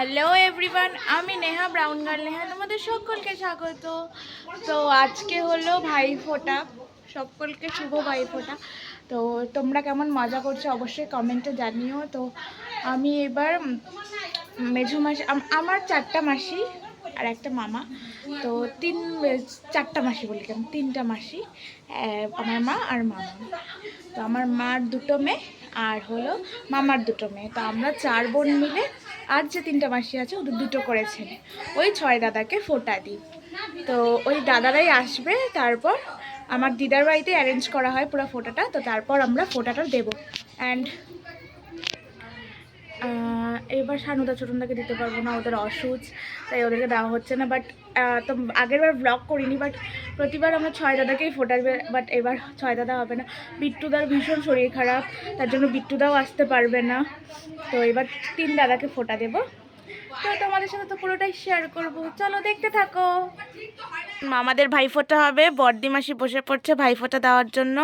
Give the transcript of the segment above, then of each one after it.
Hello everyone আমি Neha brown girl Neha, তোমাদের সকলকে স্বাগত। তো আজকে হলো ভাই ফোটা। সকলকে শুভ ভাই ফোটা। তো তোমরা কেমন মজা করছ অবশ্যই কমেন্টে জানিও। তো আমি এবার মেঝো মাসি আমার চারটা মাসি আর একটা মামা। তো তিন চারটা মাসি বলি কেন তিনটা মাসি আমার মা আর মামা। তো আমার মার দুটো মেয়ে আর হলো মামার দুটো মেয়ে। তো আমরা চার বোন মিলে আর যে তিনটা মাসি আছে, ওদের দুটো করেছেন ওই ছয় দাদাকে ফোটা দিই। তো ওই দাদারাই আসবে, তারপর আমার দিদার বাড়িতে অ্যারেঞ্জ করা হয় পুরো ফোটাটা, তো তারপর আমরা ফোটাটা দেবো। অ্যান্ড এবার সানুদা ছোটনদাকে দিতে পারব না, ওদের অসুচ, তাই ওদেরকে দেওয়া হচ্ছে না বাট তো আগের বার ব্লগ করিনি বাট প্রতিবার আমরা ছয় দাদাকেই ফোটাবে বাট এবার ছয় দাদা হবে না। বিট্টুদার ভীষণ শরীর খারাপ, তার জন্য বিট্টুদাও আসতে পারবে না। তো এবার তিন দাদাকে ফোটা দেবো। তো তোমাদের সাথে তো পুরোটাই শেয়ার করব। চলো দেখতে থাকো। মামাদের ভাইফোঁটা হবে বর্দি মাসি বসে পড়ছে ভাইফোঁটা দেওয়ার জন্য।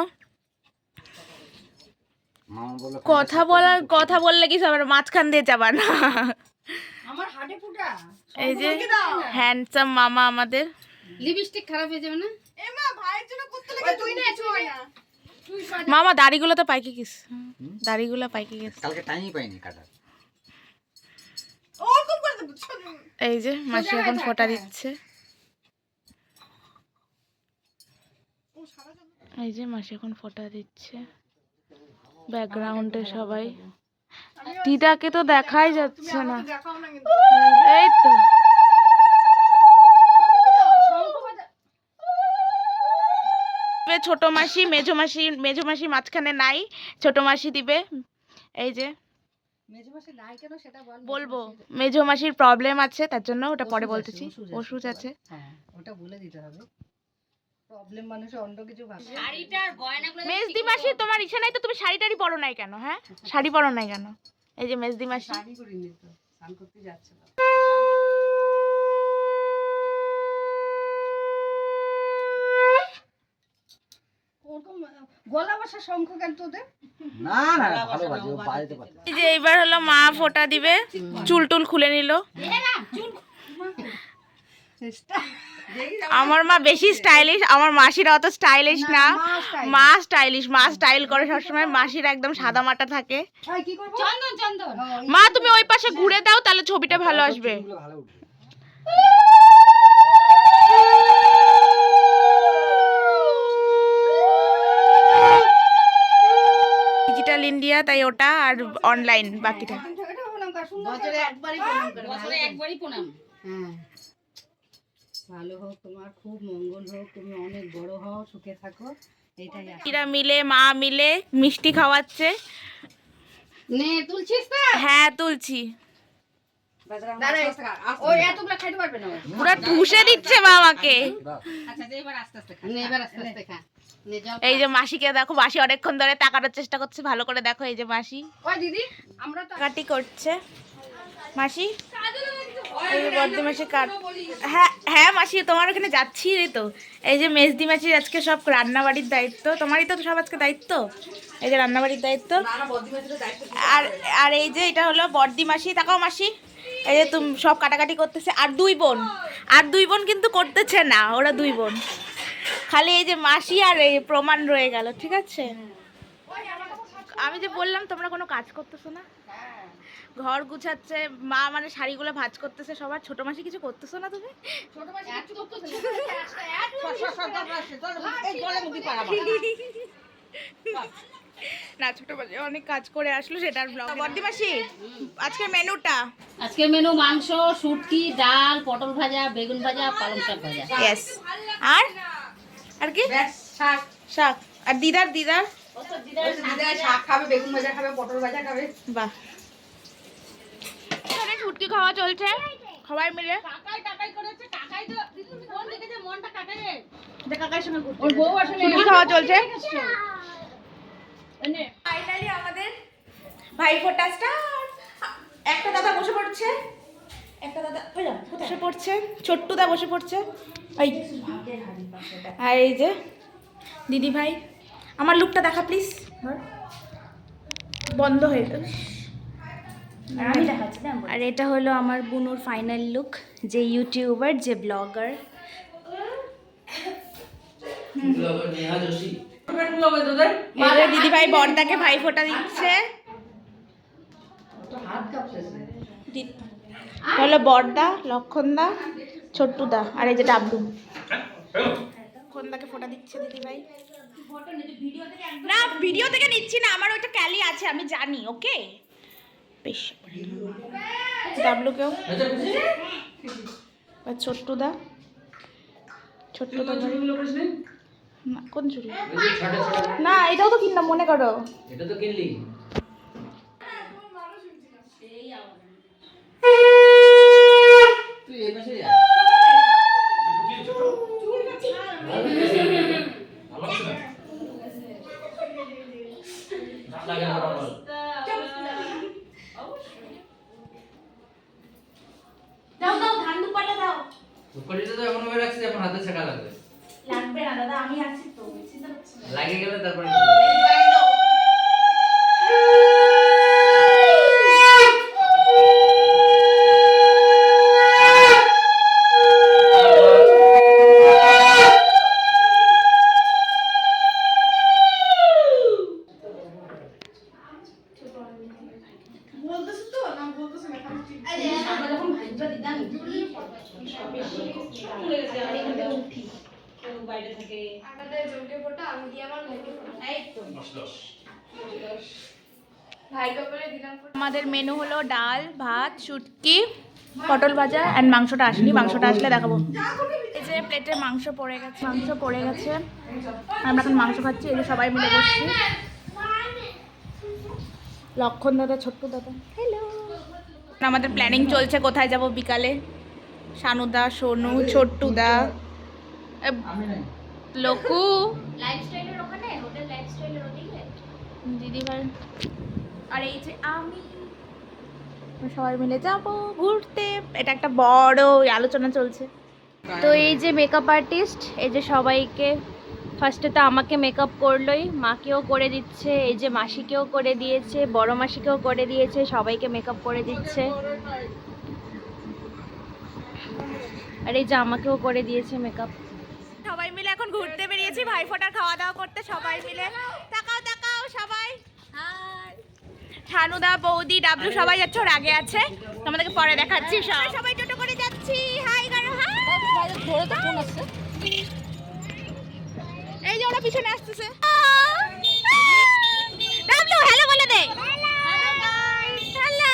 কথা বলার কথা বললে কি সবার মাঝখান দিয়ে যাবা না। আমার হাটে ফুটা। এই যে হ্যান্ডসাম মামা আমাদের। লিপস্টিক খারাপ হয়ে যাবে না? তুই না তুই না। মামা দাড়িগুলো তো পাইকে গেছ। দাড়িগুলো পাইকে গেছে। কালকে টাইমই পাইনি কাটার। এই যে মাসি এখন ফোঁটা দিচ্ছে। এই যে মাসি এখন ফোঁটা দিচ্ছে। ব্যাকগ্রাউন্ডে সবাই। দিদাকে তো দেখাই যাচ্ছে না। এই তো। ছোট মাসি মেজো মাসি মেজো মাসি মাঝখানে নাই ছোট মাসি দিবে। এই যে। বলব। মেজো মাসির প্রবলেম আছে তার জন্য ওটা পরে বলতেছি। ওষুধ আছে। ওষুধ আছে। হ্যাঁ ওটা বলে দিতে হবে। প্রবলেম মানুষের অন্য কিছু ভাবে। মেজদি মাসি তোমার ইচ্ছা নাই তো তুমি শাড়ি টাড়ি পরো নাই কেন হ্যাঁ? শাড়ি পরো নাই কেন? এই যে মেজদি মাসি। শাড়ি তো স্নান করতে এই যে এইবার হলো মা ফোঁটা দিবে চুল টুল খুলে নিল। আমার মা বেশি স্টাইলিশ আমার মাসিরা অত স্টাইলিশ না মা স্টাইলিশ মা স্টাইল করে সবসময় মাসিরা একদম সাদা মাটা থাকে। এই, কি করব? চন্দন চন্দন। মা তুমি ওই পাশে ঘুরে দাও তাহলে ছবিটা ভালো আসবে। চুলগুলো ভালো উঠবে। ডিজিটাল ইন্ডিয়া তাই ওটা আর অনলাইন বাকিটা। বছরে একবারই প্রণাম করে বছরে একবারই প্রণাম। হ্যাঁ। ভালো হোক তোমার খুব মঙ্গল হোক তুমি অনেক বড় হও সুখে থাকো। এরা মিলে মা মিলে মিষ্টি খাওয়াচ্ছে। নে তুলছিস তো? হ্যাঁ তুলছি। না নে, নে এই যে মাসিকে দেখো মাসি অনেকক্ষণ ধরে তাকানোর চেষ্টা করছে ভালো করে দেখো এই যে মাসি। ওই দিদি আমরা তো কাটি করছে। মাসি? এই যে বর্দি মাসি কাট হ্যাঁ হ্যাঁ মাসি তোমার ওখানে যাচ্ছি রে তো। এই যে মেজদি মাসির আজকে সব রান্নাবাড়ির দায়িত্ব তোমারই তো সব আজকে দায়িত্ব? এই যে রান্নাবাড়ির দায়িত্ব। আর আর এই যে এটা হলো বর্দি মাসি তাকাও মাসি। এই যে তুমি সব কাটাকাটি করতেছে আর দুই বোন। আর দুই বোন কিন্তু করতেছে না ওরা দুই বোন। খালি এই যে মাসি আর এই প্রমাণ রয়ে গেল ঠিক আছে? আমি যে বললাম তোমরা কোনো কাজ করতেছো না? ঘর গুছাচ্ছে মা মানে শাড়িগুলো ভাজ করতেছে সবার। ছোট মাসি কিছু করতেছো না তুমি? না। ছোট মাসি অনেক কাজ করে আসলো সেটার ব্লগ বর্দি মাসি আজকের মেনুটা? আজকের মেনু মাংস শুটকি ডাল পটল ভাজা বেগুন ভাজা পালং শাক ভাজা। ইয়েস আর? আর কি? শাক। শাক। আর দিদার দিদার? দিদা শাক খাবে বেগুন ভাজা খাবে পটল ভাজা খাবে। বাহ। ছুটি খাওয়া চলছে। সবাই মিলে। ওর বউ আসলে ছুটি খাওয়া চলছে। ফাইনালি আমাদের স্টার্ট একটা দাদা বসে পড়ছে। একটা দাদা বসে পড়ছে। ছোট্টুদা বসে পড়ছে। এই আর এই যে দিদি ভাই আমার লুকটা দেখা প্লিজ বন্ধ হয়ে গেল। আর এটা হলো আমার বুনুর ফাইনাল লুক যে ইউটিউবার যে ব্লগার দিদি ভাই বর্দাকে ভাই ফোটা দিচ্ছে। হলো বর্দা লক্ষণদা ছোট্টুদা আর এই যে ডাবলু। লক্ষণদাকে ফোটা দিচ্ছে দিদি ভাই না ভিডিও থেকে নিচ্ছি না আমার ওইটা ক্যালি আছে আমি জানি ওকে বেশ। ডাবলুকেও বা ছোট্টদা? ছোট্টদা না কোন চুড়ি? না এটাও তো কিনলাম মনে করো। এটা তো কিনলি। তুই এই পাশে যা দাও দাও ধান দুপাটা দাও ধূপকাঠিটা তো এমন ভাবে রাখছি এখন হাতে ছাকা লাগবে। লাগবে না দাদা আমি আছি তো লাগে গেলে তারপরে ডাল ভাত শুটকি পটল ভাজা অ্যান্ড মাংসটা আসেনি। মাংসটা আসলে দেখাবো। এই যে প্লেটে মাংস পড়ে গেছে মাংস পড়ে গেছে। আমরা এখন মাংস খাচ্ছি এই যে সবাই মিলে বসছি। লক্ষণ দাদা ছোট্ট দাদা। হ্যালো আমাদের প্ল্যানিং চলছে কোথায় যাব বিকালে? শানুদা সোনু ছোট্টুদা লোকু। দিদি ভাই আর এই যে আমি। সবাই মিলে যাব ঘুরতে। এটা একটা বড় আলোচনা চলছে। তো এই যে মেকআপ আর্টিস্ট এই যে সবাইকে ফার্স্টে তো আমাকে মেকআপ করলোই। মাকেও করে দিচ্ছে এই যে মাসিকেও করে দিয়েছে বড় মাসিকেও করে দিয়েছে সবাইকে মেকআপ করে দিচ্ছে। আর এই যে আমাকেও করে দিয়েছে মেকআপ সবাই মিলে এখন ঘুরতে বেরিয়েছি ভাই ফোটার খাওয়া দাওয়া করতে সবাই মিলে। তাকাও তাকাও সবাই। ছানুদা বৌদি ডাবলু সবাই যাচ্ছে ওর আগে আছে তোমাদেরকে পরে দেখাচ্ছি সবাই সবাই টোটো করে যাচ্ছি হাই গারো হাই এই যে ওরা পিছনে আসতেছে ডাবলু হ্যালো বলে দে হ্যালো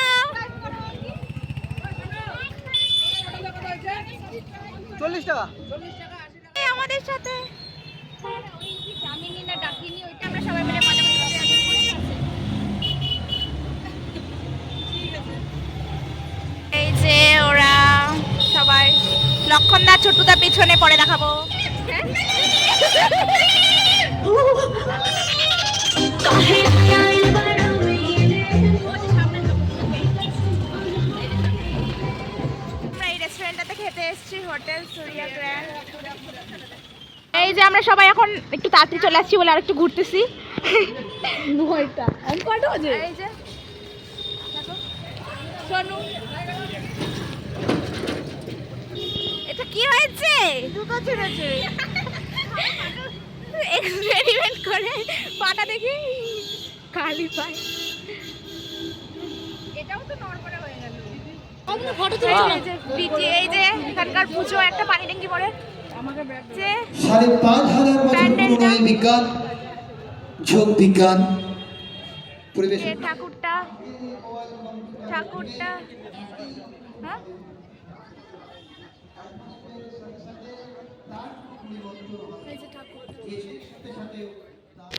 চল্লিশ টাকা আমাদের সাথে জামিনি না ডাকিনি ওইটা আমরা সবাই মিলে লক্ষণদা ছোটুদা পিছনে পরে দেখাবো। রেস্টুরেন্টটাতে খেতে এসেছি হোটেল সুরিয়া গ্র্যান্ড। এই যে আমরা সবাই এখন একটু তাড়াতাড়ি চলে আসছি বলে আর একটু ঘুরতেছি এই যে সোনু এটা কি হয়েছে? দুটো ছেড়েছে। এক্সপেরিমেন্ট করে পাটা দেখি। কালি পায়। এটাও তো নড়বড়ে হয়ে গেল। এই যে এখানকার পুজো একটা পানি ট্যাঙ্কি পড়ে যে সাড়ে পাঁচ হাজার বছর পুরনো এই বিজ্ঞান যোগ বিজ্ঞান পরিবেশ ঠাকুরটা ঠাকুরটা হ্যাঁ?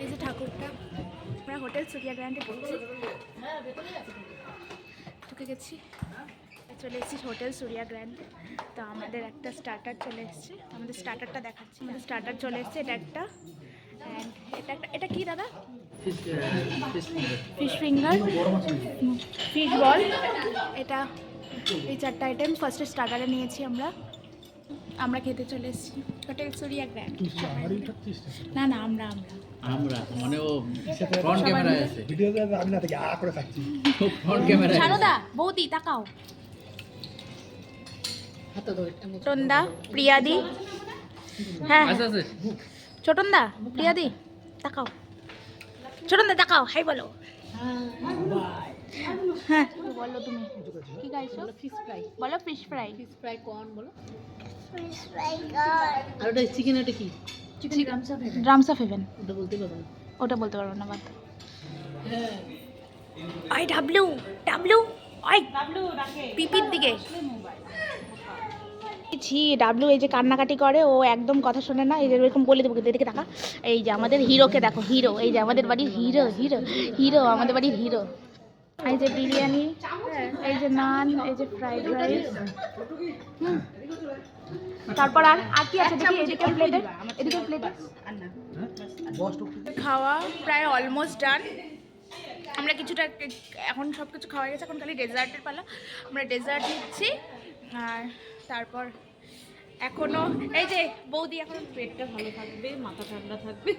এই যে ঠাকুরটা, আমরা হোটেল সুরিয়া গ্র্যান্ডে পড়ছি। ঢুকে গেছি। চলে এসেছি হোটেল সুরিয়া গ্র্যান্ড তো আমাদের একটা স্টার্টার চলে এসেছে। আমাদের স্টার্টারটা দেখাচ্ছি। আমাদের স্টার্টার চলে এসেছে, এটা একটা। অ্যান্ড এটা একটা, এটা কি দাদা? ফিশ ফিঙ্গার ফিশ বল এটা এই চারটা আইটেম ফার্স্টে স্টার্টারে নিয়েছি আমরা। আমরা খেতে চলে এসেছি। হোটেল সুরিয়া গ্র্যান্ড না না আমরা আমরা। আমরা মানে ও ফ্রন্ট ক্যামেরায় আছে। ভিডিওতে আমি না থেকে আ করে থাকছি। ফ্রন্ট ক্যামেরায় সারদা বৌদি তাকাও। ছোটনদা প্রিয়াদি। হ্যাঁ। ছোটনদা প্রিয়াদি তাকাও। ছোটনদা তাকাও হাই বলো। হ্যাঁ। বলো তুমি। কি ফিশ ফ্রাই বলো fish fry fish fry corn বলো। আর ওটা চিকেন ওটা কি? ড্রামস অফ হেভেন ওটা বলতে পারব না। ওটা বলতে পারব না বাদ আই ডাব্লিউ ডাব্লিউ আই পিপির দিকে। ছি ডাব্লিউ এই যে কান্নাকাটি করে ও একদম কথা শোনে না এই যে এরকম বলে দেবো এদিকে দেখা। এই যে আমাদের হিরোকে দেখো হিরো এই যে আমাদের বাড়ির হিরো হিরো হিরো আমাদের বাড়ির হিরো। এই যে বিরিয়ানি এই যে নান এই যে ফ্রাইড রাইস। তারপর আর আর কি আছে? দেখি এদিকে প্লেটে এদিকে প্লেটে খাওয়া প্রায় অলমোস্ট ডান আমরা কিছুটা এখন সব কিছু খাওয়া গেছে এখন খালি ডেজার্টের পালা। আমরা ডেজার্ট নিচ্ছি আর তারপর এখনও এই যে বৌদি এখন পেটটা ভালো থাকবে মাথা ঠান্ডা থাকবে।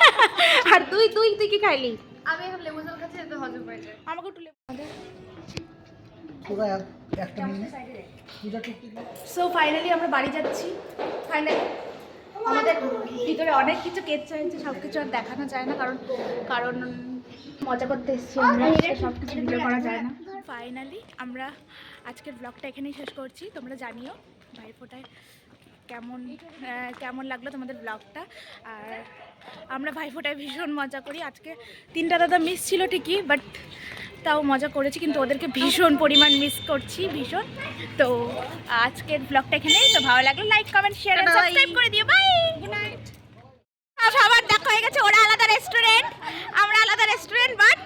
আর তুই তুই তুই কি খাইলি? আমি এখন লেবু জল খাচ্ছি এতে হজম হয়ে যায়। আমাকে একটু লেবু সো ফাইনালি আমরা বাড়ি যাচ্ছি ফাইনালি আমাদের ভিতরে অনেক কিছু কেচ্ছা হয়েছে সব কিছু আর দেখানো যায় না কারণ কারণ মজা করতে এসেছি আমরা সব কিছু ভিডিও করা যায় না। ফাইনালি আমরা আজকের ব্লগটা এখানেই শেষ করছি। তোমরা জানিও ভাইফোঁটায় কেমন কেমন লাগল তোমাদের ব্লগটা আর আমরা ভাইফোঁটায় ভীষণ মজা করি। আজকে তিনটা দাদা মিস ছিল ঠিকই বাট তাও মজা করেছি কিন্তু ওদেরকে ভীষণ পরিমাণ মিস করছি ভীষণ। তো আজকের ব্লগটা এখানে তো ভালো লাগল লাইক কমেন্ট শেয়ার সাবস্ক্রাইব করে দিও। বাই গুড নাইট সবার দেখা হয়ে গেছে ওরা আলাদা রেস্টুরেন্ট আমরা আলাদা রেস্টুরেন্ট বাট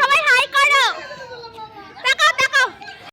সবাই হাই